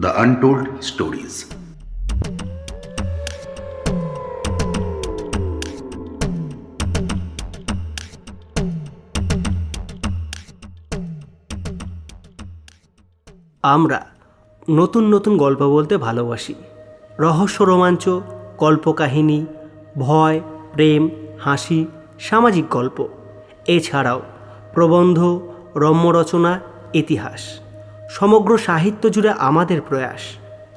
The untold stories আমরা নতুন নতুন গল্প বলতে ভালোবাসি। রহস্য, রোমাঞ্চ, কল্পকাহিনী, ভয়, প্রেম, হাসি, সামাজিক গল্প। এছাড়াও প্রবন্ধ রম্যরচনা ইতিহাস। সমগ্র সাহিত্য জুড়ে আমাদের প্রয়াস।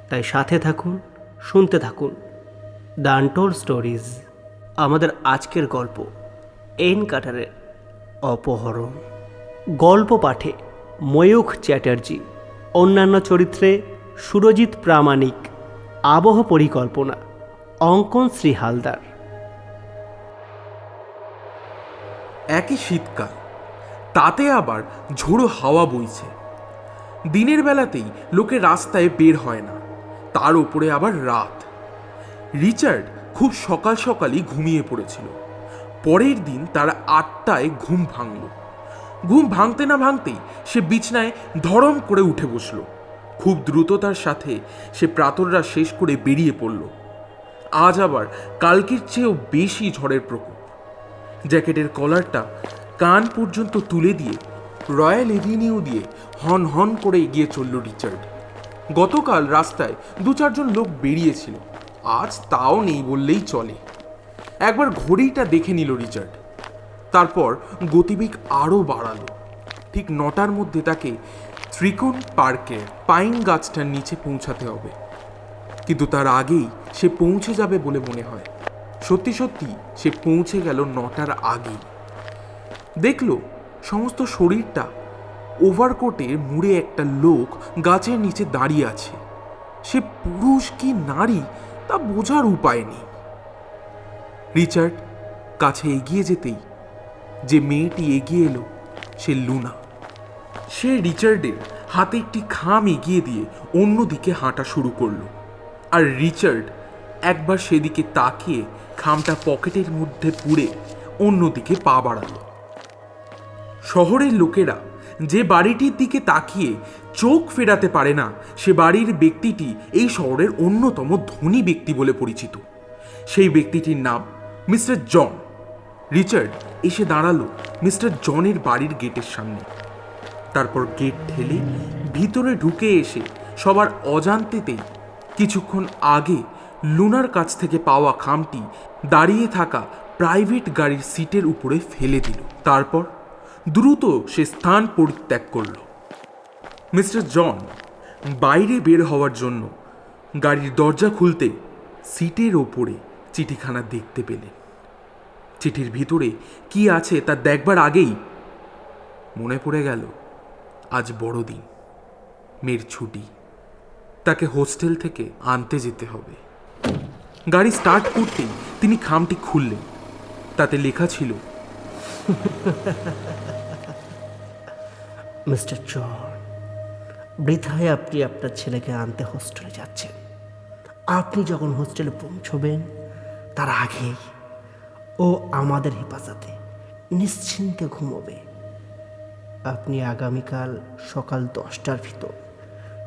তাই সাথে থাকুন, শুনতে থাকুন। দ্য স্টোরিজ, আমাদের আজকের গল্প, এন কাটারের অপহরণ। গল্প পাঠে ময়ূখ চ্যাটার্জি, অন্যান্য চরিত্রে সুরজিৎ প্রামাণিক, আবহ পরিকল্পনা, অঙ্কন শ্রী হালদার। একই শীতকাল, তাতে আবার ঝোড়ো হাওয়া বইছে। দিনের বেলাতেই লোকে রাস্তায় বের হয় না। তার উপরে আবার রাত। রিচার্ড খুব সকাল সকালই ঘুমিয়ে পড়েছিল। পরের দিন তার আটটায় ঘুম ভাঙল। ঘুম ভাঙতে না ভাঙতেই সে বিছনায় ধরম করে উঠে বসল। খুব দ্রুততার সাথে সে প্রাতররা শেষ করে বেরিয়ে পড়ল। আজ আবার কালকের চেয়েও বেশি ঝড়ের প্রকোপ। জ্যাকেটের কলারটা কান পর্যন্ত তুলে দিয়ে রয়্যাল এভিনিউ দিয়ে হন হন করে এগিয়ে চলল রিচার্ড। গতকাল রাস্তায় দু চারজন লোক বেরিয়েছিল। আজ তাও নেই বললেই চলে। একবার ঘড়িটা দেখে নিল রিচার্ড। তারপর গতিবেগ আরও বাড়ালো। ঠিক নটার মধ্যে তাকে ত্রিকোণ পার্কের পাইন গাছটার নিচে পৌঁছাতে হবে। কিন্তু তার আগেই সে পৌঁছে যাবে বলে মনে হয়। সত্যি সত্যি সে পৌঁছে গেল নটার আগেই। দেখল সমস্ত শরীরটা ওভারকোটের মুড়ে একটা লোক গাছের নিচে দাঁড়িয়ে আছে। সে পুরুষ কি নারী তা বোঝার উপায় নেই। রিচার্ড কাছে এগিয়ে যেতেই যে মেয়েটি এগিয়ে এলো, সে লুনা। সে রিচার্ডের হাতে একটি খাম এগিয়ে দিয়ে অন্যদিকে হাঁটা শুরু করল। আর রিচার্ড একবার সেদিকে তাকিয়ে খামটা পকেটের মধ্যে পুড়ে অন্যদিকে পা বাড়ালো। শহরের লোকেরা যে বাড়িটির দিকে তাকিয়ে চোখ ফেরাতে পারে না, সে বাড়ির ব্যক্তিটি এই শহরের অন্যতম ধনী ব্যক্তি বলে পরিচিত। সেই ব্যক্তিটির নাম মিস্টার জন। রিচার্ড এসে দাঁড়াল মিস্টার জনের বাড়ির গেটের সামনে। তারপর গেট ঠেলে ভিতরে ঢুকে এসে সবার অজান্তেতেই কিছুক্ষণ আগে লুনার কাছ থেকে পাওয়া খামটি দাঁড়িয়ে থাকা প্রাইভেট গাড়ির সিটের উপরে ফেলে দিল। তারপর দ্রুত সে স্থান পরিত্যাগ করল। মিস্টার জন বাইরে বের হওয়ার জন্য গাড়ির দরজা খুলতে সিটের ওপরে চিঠিখানা দেখতে পেলেন। চিঠির ভিতরে কি আছে তা দেখবার আগেই মনে পড়ে গেল, আজ বড়দিন, মেয়ের ছুটি, তাকে হোস্টেল থেকে আনতে যেতে হবে। গাড়ি স্টার্ট করতেই তিনি খামটি খুললেন, তাতে লেখা ছিল মিস্টার জন, বৃথায় আপনি আপনার ছেলেকে আনতে হোস্টেলে যাচ্ছেন। আপনি যখন হোস্টেলে পৌঁছবেন, তার আগেই ও আমাদের হেফাজতে নিশ্চিন্তে ঘুমোবে। আপনি আগামীকাল সকাল দশটার ভিতর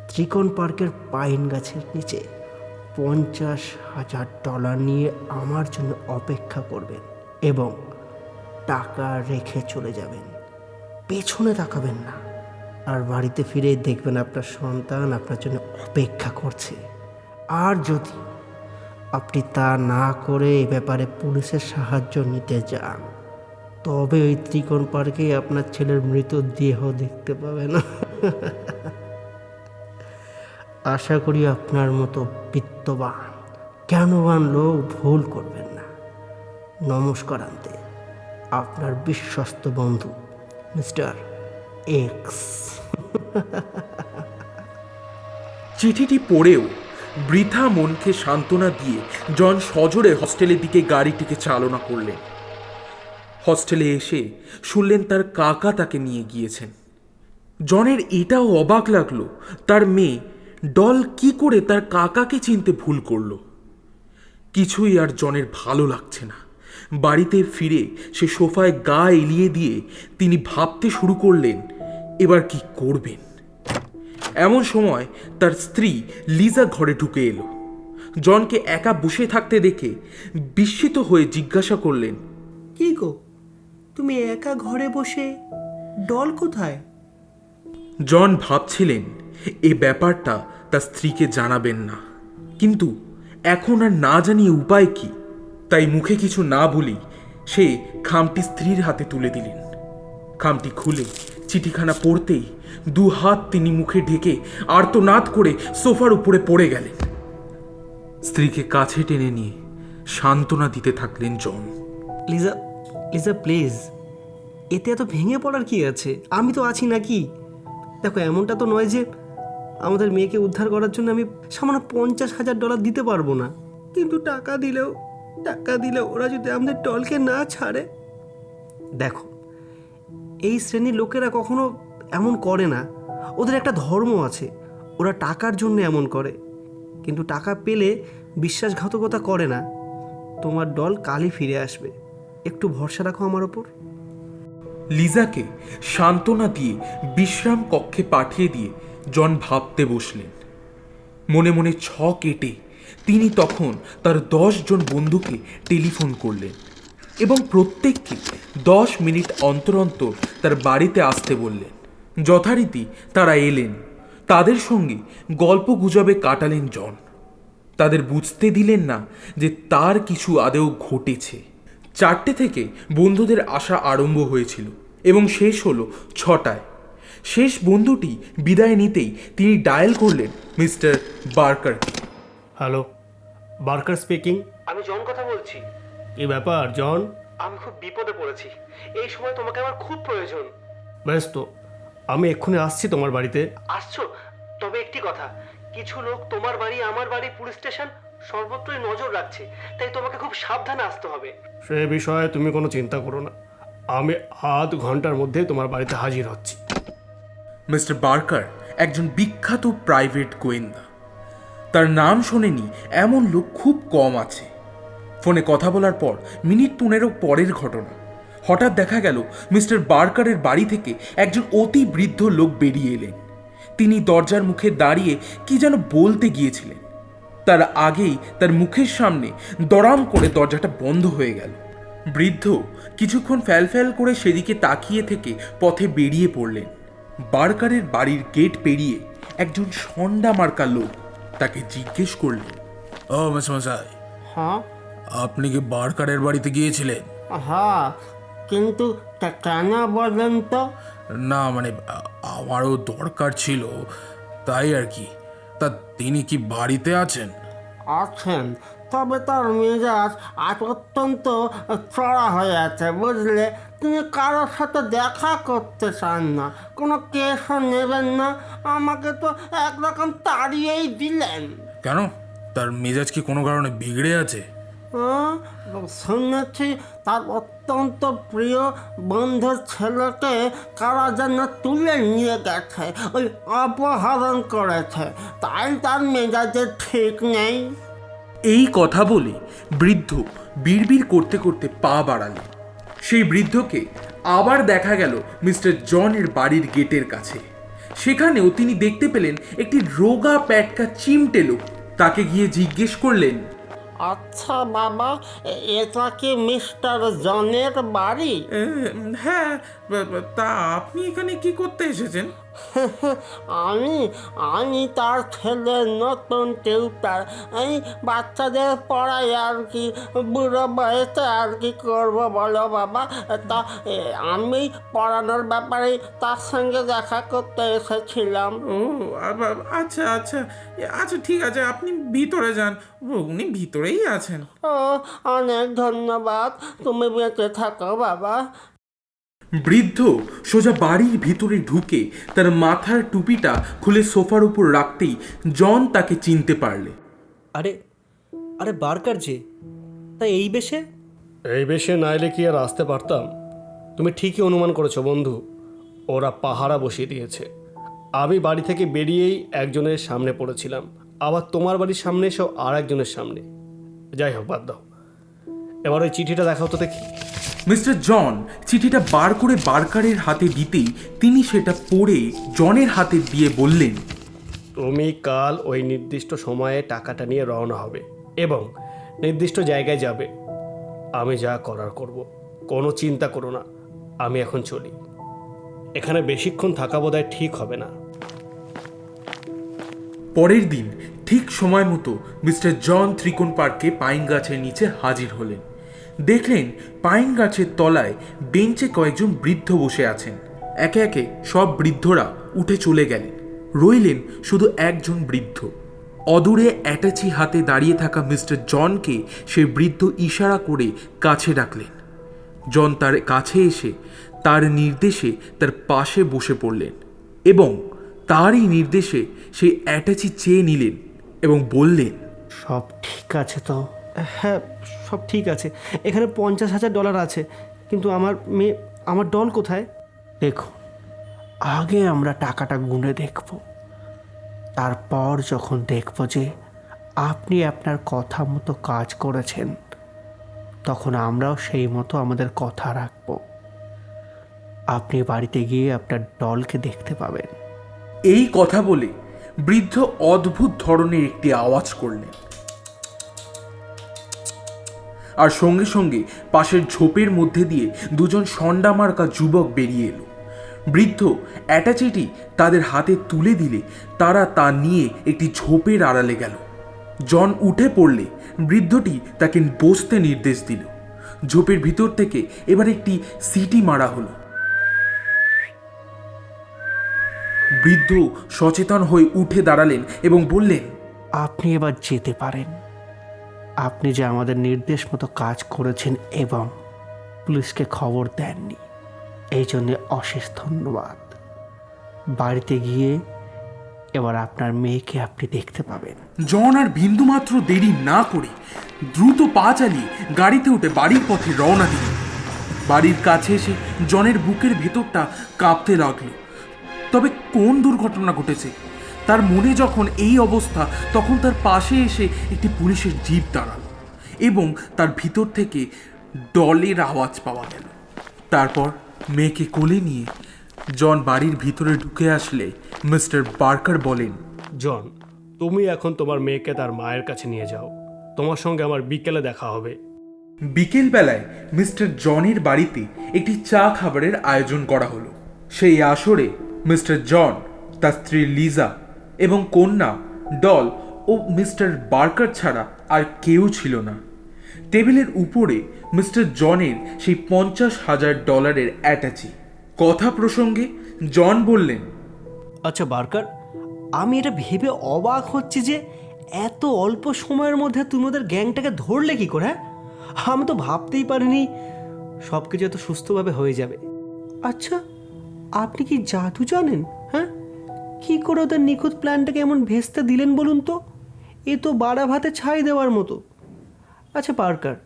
ত্রিকোণ পার্কের পাইন গাছের নিচে পঞ্চাশ হাজার ডলার নিয়ে আমার জন্য অপেক্ষা করবেন এবং টাকা রেখে চলে যাবেন। পেছনে তাকাবেন না। আর বাড়িতে ফিরে দেখবেন আপনার সন্তান আপনার জন্য অপেক্ষা করছে। আর যদি আপনি তা না করে এ ব্যাপারে পুলিশের সাহায্য নিতে যান, তবে ওই ত্রিকোণ পার্কে আপনার ছেলের মৃতদেহ দেখতে পাবেন। আশা করি আপনার মতো বিত্তবান, জ্ঞানবান লোক ভুল করবেন না। নমস্কার আনতে আপনার বিশ্বস্ত বন্ধু, মিস্টার এক্স চিঠিটি পড়েও বৃথা মনকে সান্ত্বনা দিয়ে জন সজোরে হস্টেলের দিকে গাড়িটিকে চালনা করলেন। হস্টেলে এসে শুনলেন তার কাকা তাকে নিয়ে গিয়েছেন। জনের এটাও অবাক লাগল, তার মেয়ে ডল কি করে তার কাকাকে চিনতে ভুল করল। কিছুই আর জনের ভালো লাগছে না। বাড়িতে ফিরে সে সোফায় গা এলিয়ে দিয়ে তিনি ভাবতে শুরু করলেন এবার কি করবেন? এমন সময় তার স্ত্রী লিজা ঘরে ঢুকে এলো। জনকে একা বসে থাকতে দেখে বিস্মিত হয়ে জিজ্ঞাসা করলেন কি গো? তুমি একা ঘরে বসে ডল কোথায়? জন ভাবছিলেন এ ব্যাপারটা তার স্ত্রীকে জানাবেন না। কিন্তু এখন আর না জানিয়ে উপায় কি? তাই মুখে কিছু না বলেই সে খামটি স্ত্রীর হাতে তুলে দিলেন। খামটি খুলে চিঠিখানা পড়তেই দু হাত তিনি মুখে ঢেকে আর্তনাদ করে সোফার উপরে পড়ে গেলেন। স্ত্রীকে কাছে টেনে নিয়ে সান্ত্বনা দিতে থাকলেন জন। লিজা লিজা, প্লিজ, এতে এত ভেঙে পড়ার কি আছে? আমি তো আছি নাকি? দেখো, এমনটা তো নয় যে আমাদের মেয়েকে উদ্ধার করার জন্য আমি সামান্য পঞ্চাশ হাজার ডলার দিতে পারব না। কিন্তু টাকা দিলেও টাকা দিলে ওরা যদি আমাদের টলকে না ছাড়ে। দেখো এই শ্রেণির লোকেরা কখনো এমন করে না। ওদের একটা ধর্ম আছে ওরা টাকার জন্য এমন করে। কিন্তু টাকা পেলে বিশ্বাসঘাতকতা করে না। তোমার দল কালই ফিরে আসবে। একটু ভরসা রাখো আমার ওপর। লিজাকে সান্ত্বনা দিয়ে বিশ্রাম কক্ষে পাঠিয়ে দিয়ে জন ভাবতে বসলেন। মনে মনে ছ কেটে তিনি তখন তার জন বন্ধুকে টেলিফোন করলেন এবং প্রত্যেককে দশ মিনিট অন্তর অন্তর তার বাড়িতে আসতে বললেন। যথারীতি তারা এলেন। তাদের সঙ্গে গল্প গুজবে কাটালেন জন। তাদের বুঝতে দিলেন না যে তার কিছু আদেও ঘটেছে। চারটে থেকে বন্ধুদের আসা আরম্ভ হয়েছিল এবং শেষ হলো ছটায়। শেষ বন্ধুটি বিদায় নিতেই তিনি ডায়াল করলেন, মিস্টার বার্কারকে হ্যালো বার্কার স্পিকিং আমি জন কথা বলছি। কি ব্যাপার জন? আমি খুব বিপদে পড়েছি। এই সময় তোমাকে আমার খুব প্রয়োজন। বেশ তো আমি এক্ষুনি আসছি তোমার বাড়িতে। আসছো? তবে একটি কথা কিছু লোক তোমার বাড়ি আমার বাড়ি পুলিশ স্টেশন সর্বত্রই নজর রাখছে তাই তোমাকে খুব সাবধানে আসতে হবে। সে বিষয়ে তুমি কোনো চিন্তা করো না। আমি আধ ঘণ্টার মধ্যে তোমার বাড়িতে হাজির হচ্ছি। মিস্টার বার্কার একজন বিখ্যাত প্রাইভেট গোয়েন্দা। তার নাম শোনেনি, এমন লোক খুব কম আছে। ফোনে কথা বলার পর মিনিট পনেরো পরের ঘটনা। হঠাৎ দেখা গেল মিস্টার বার্কারের বাড়ি থেকে একজন অতি বৃদ্ধ লোক বেরিয়ে এলেন। তিনি দরজার মুখে দাঁড়িয়ে কি যেন বলতে গিয়েছিলেন। তার আগেই তার মুখের সামনে দড়াম করে দরজাটা বন্ধ হয়ে গেল। বৃদ্ধ কিছুক্ষণ ফ্যালফ্যাল করে সেদিকে তাকিয়ে থেকে পথে বেরিয়ে পড়লেন। বার্কারের বাড়ির গেট পেরিয়ে একজন সন্ডা মার্কা লোক তাকে জিজ্ঞেস করলেন। ও মেসমশাই হ্যাঁ? আপনি কি বারকারের বাড়িতে গিয়েছিলেন? হ্যাঁ কিন্তু তা- কেন বলেন তো। না মানে আ- আমারও দরকার ছিল তাই আর কি। তা তিনি কি বাড়িতে আছেন? আছেন। তবে তার মেজাজ আজ অত্যন্ত চড়া হয়ে আছে বুঝলে? তিনি কারোর সাথে দেখা করতে চান না কোনো কেসও নেবেন না আমাকে তো একরকম তাড়িয়েই দিলেন। কেন? তার মেজাজ কি কোনো কারণে বিগড়ে আছে? শুনেছি তার অত্যন্ত প্রিয় বন্ধুর ছেলেকে কারা যেন তুলে নিয়ে গেছে ওই অপহরণ করেছে তাই তার মেজাজে ঠিক নেই। এই কথা বলে বৃদ্ধ বিড়বিড় করতে করতে পা বাড়ালেন সেই বৃদ্ধকে আবার দেখা গেল মিস্টার জনের বাড়ির গেটের কাছে। সেখানেও তিনি দেখতে পেলেন একটি রোগা প্যাটকা চিমটে লোক। তাকে গিয়ে জিজ্ঞেস করলেন আচ্ছা বাবা এটা কি মিস্টার জনের বাড়ি? হ্যাঁ তা আপনি এখানে কি করতে এসেছেন? আমি আমি তার ছেলের নতুন টিউটার। এই বাচ্চাদের পড়াই আর কি বুড়ো বয়সে আর কি করব বলো বাবা? তা আমি পড়ানোর ব্যাপারে তার সঙ্গে দেখা করতে এসেছিলাম। ও আচ্ছা আচ্ছা। আচ্ছা ঠিক আছে আপনি ভিতরে যান। উনি ভিতরেই আছেন। ও অনেক ধন্যবাদ। তুমি বেঁচে থাকো বাবা। বৃদ্ধ সোজা বাড়ির ভিতরে ঢুকে তার মাথার টুপিটা খুলে সোফার উপর রাখতেই জন তাকে চিনতে পারলে। আরে আরে বারকার যে তাই এই বেশে? এই বেশে না এলে কি আর আসতে পারতাম? তুমি ঠিকই অনুমান করেছ বন্ধু ওরা পাহারা বসিয়ে দিয়েছে। আমি বাড়ি থেকে বেরিয়েই একজনের সামনে পড়েছিলাম আবার তোমার বাড়ির সামনে এসেও আর একজনের সামনে। যাই হোক বাদ দাও। এবার ওই চিঠিটা দেখাও তো দেখি। মিস্টার জন চিঠিটা বার করে বার্কারের হাতে দিতেই তিনি সেটা পড়ে জনের হাতে দিয়ে বললেন তুমি কাল ওই নির্দিষ্ট সময়ে টাকাটা নিয়ে রওনা হবে এবং নির্দিষ্ট জায়গায় যাবে। আমি যা করার করব কোনো চিন্তা করো না আমি এখন চলি। এখানে বেশিক্ষণ থাকা বোধহয় ঠিক হবে না। পরের দিন ঠিক সময় মতো মিস্টার জন ত্রিকোণ পার্কে পাইন গাছের নিচে হাজির হলেন। দেখলেন পাইন গাছের তলায় বেঞ্চে কয়েকজন বৃদ্ধ বসে আছেন। একে একে সব বৃদ্ধরা উঠে চলে গেলেন। রইলেন শুধু একজন বৃদ্ধ। অদূরে অ্যাটাচি হাতে দাঁড়িয়ে থাকা মিস্টার জনকে সে বৃদ্ধ ইশারা করে কাছে ডাকলেন। জন তার কাছে এসে তার নির্দেশে তার পাশে বসে পড়লেন এবং তারই নির্দেশে সেই অ্যাটাচি চেয়ে নিলেন এবং বললেন, সব ঠিক আছে তো? হ্যাঁ সব ঠিক আছে। এখানে পঞ্চাশ হাজার ডলার আছে। কিন্তু আমার মেয়ে আমার ডল কোথায়? দেখুন আগে আমরা টাকাটা গুনে দেখব। তারপর যখন দেখব যে আপনি আপনার কথা মতো কাজ করেছেন তখন আমরাও সেই মতো আমাদের কথা রাখব। আপনি বাড়িতে গিয়ে আপনার ডলকে দেখতে পাবেন। এই কথা বলে বৃদ্ধ অদ্ভুত ধরনের একটি আওয়াজ করলেন। আর সঙ্গে সঙ্গে পাশের ঝোপের মধ্যে দিয়ে দুজন সন্ডা সন্ডামার্কা যুবক বেরিয়ে এলো। বৃদ্ধ অ্যাটাচিটি তাদের হাতে তুলে দিলে, তারা তা নিয়ে একটি ঝোপের আড়ালে গেল। জন উঠে পড়লে বৃদ্ধটি তাকে বসতে নির্দেশ দিল। ঝোপের ভিতর থেকে এবার একটি সিটি মারা হলো। বৃদ্ধ সচেতন হয়ে উঠে দাঁড়ালেন এবং বললেন, আপনি এবার যেতে পারেন। আপনি যে আমাদের নির্দেশ মতো কাজ করেছেন এবং পুলিশকে খবর দেননি, এই জন্যে অশেষ ধন্যবাদ। বাড়িতে গিয়ে এবার আপনার মেয়েকে আপনি দেখতে পাবেন। জন আর বিন্দুমাত্র দেরি না করে দ্রুত পা চালিয়ে গাড়িতে উঠে বাড়ির পথে রওনা দিল বাড়ির কাছে এসে জনের বুকের ভেতরটা কাঁপতে লাগল। তবে কোন দুর্ঘটনা ঘটেছে? তার মনে যখন এই অবস্থা তখন তার পাশে এসে একটি পুলিশের জিপ দাঁড়াল এবং তার ভিতর থেকে ডলের আওয়াজ পাওয়া গেল। তারপর মেয়েকে কোলে নিয়ে জন বাড়ির ভিতরে ঢুকে আসলে মিস্টার বার্কার বলেন জন তুমি এখন তোমার মেয়েকে তার মায়ের কাছে নিয়ে যাও। তোমার সঙ্গে আমার বিকেলে দেখা হবে। বিকেলবেলায় মিস্টার জনের বাড়িতে একটি চা খাবারের আয়োজন করা হলো। সেই আসরে মিস্টার জন তার স্ত্রী লিজা এবং কন্যা ডল ও মিস্টার বার্কার ছাড়া আর কেউ ছিল না। টেবিলের উপরে মিস্টার জনের সেই পঞ্চাশ হাজার ডলারের অ্যাটাচি। কথা প্রসঙ্গে জন বললেন আচ্ছা বার্কার আমি এটা ভেবে অবাক হচ্ছি যে এত অল্প সময়ের মধ্যে তুমি ওদের গ্যাংটাকে ধরলে কি করে হ্যাঁ? আমি তো ভাবতেই পারিনি সব কিছু এত সুস্থভাবে হয়ে যাবে। আচ্ছা আপনি কি জাদু জানেন হ্যাঁ? কি করে ওদের নিখুঁত প্ল্যানটাকে এমন ভেস্তে দিলেন বলুন তো? এ তো বাড়া ভাতে ছাই দেওয়ার মতো। আচ্ছা পার্কার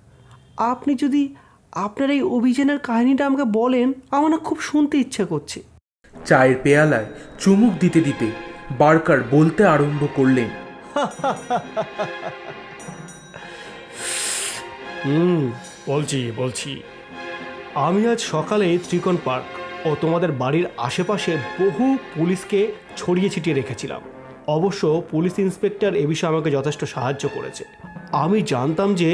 আপনি যদি আপনার এই অভিযানের কাহিনীটা আমাকে বলেন আমার না খুব শুনতে ইচ্ছা করছে। চায়ের পেয়ালায় চুমুক দিতে দিতে বার্কার বলতে আরম্ভ করলেন। হুম বলছি বলছি। আমি আজ সকালে ত্রিকোণ পার্ক। ও তোমাদের বাড়ির আশেপাশে বহু পুলিশকে ছড়িয়ে ছিটিয়ে রেখেছিলাম। অবশ্য পুলিশ ইন্সপেক্টর এ বিষয়ে আমাকে যথেষ্ট সাহায্য করেছে। আমি জানতাম যে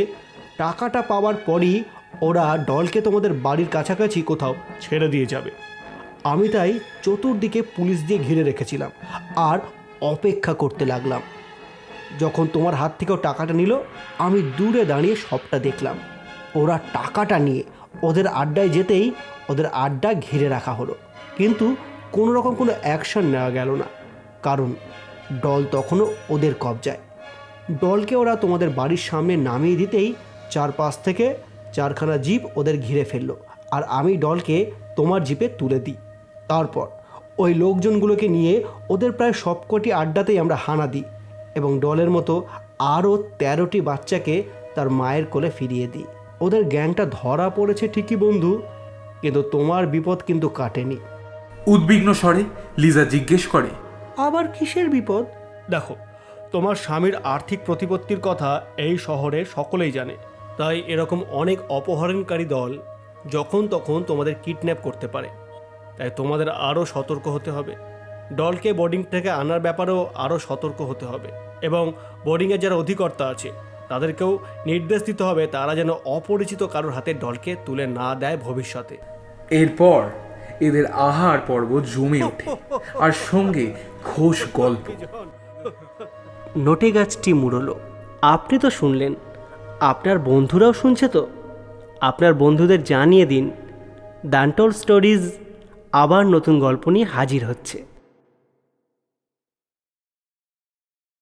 টাকাটা পাওয়ার পরই ওরা ডলকে তোমাদের বাড়ির কাছাকাছি কোথাও ছেড়ে দিয়ে যাবে। আমি তাই চতুর্দিকে পুলিশ দিয়ে ঘিরে রেখেছিলাম আর অপেক্ষা করতে লাগলাম। যখন তোমার হাত থেকেও টাকাটা নিল, আমি দূরে দাঁড়িয়ে সবটা দেখলাম। ওরা টাকাটা নিয়ে ওদের আড্ডায় যেতেই ওদের আড্ডা ঘিরে রাখা হলো। কিন্তু কোনো রকম কোনো অ্যাকশন নেওয়া গেল না। কারণ দল তখনও ওদের কবজায়। দলকে ওরা তোমাদের বাড়ির সামনে নামিয়ে দিতেই চারপাশ থেকে চারখানা জিপ ওদের ঘিরে ফেলল আর আমি দলকে তোমার জিপে তুলে দিই। তারপর ওই লোকজনগুলোকে নিয়ে ওদের প্রায় সবকটি আড্ডাতেই আমরা হানা দিই এবং ডলের মতো আরও তেরোটি বাচ্চাকে তার মায়ের কোলে ফিরিয়ে দিই। ওদের গ্যাংটা ধরা পড়েছে ঠিকই বন্ধু কিন্তু তোমার বিপদ কিন্তু কাটেনি। উদ্বিগ্ন স্বরে লিজা জিজ্ঞেস করে। আবার কিসের বিপদ? দেখো তোমার স্বামীর আর্থিক প্রতিপত্তির কথা এই শহরে সকলেই জানে। তাই এরকম অনেক অপহরণকারী দল যখন তখন তোমাদের কিডন্যাপ করতে পারে। তাই তোমাদের আরও সতর্ক হতে হবে। ডলকে বোর্ডিং থেকে আনার ব্যাপারেও আরও সতর্ক হতে হবে। এবং বোর্ডিংয়ের যারা অধিকর্তা আছে তাদেরকেও নির্দেশ দিতে হবে তারা যেন অপরিচিত কারোর হাতে ডলকে তুলে না দেয় ভবিষ্যতে। এরপর এদের আহার পর্ব জমে ওঠে আর সঙ্গে ঘোষ গল্প। নটে গাছটি মুড়লো। আপনি তো শুনলেন। আপনার বন্ধুরাও শুনছে তো? আপনার বন্ধুদের জানিয়ে দিন। দান্টল স্টোরিজ আবার নতুন গল্প নিয়ে হাজির হচ্ছে।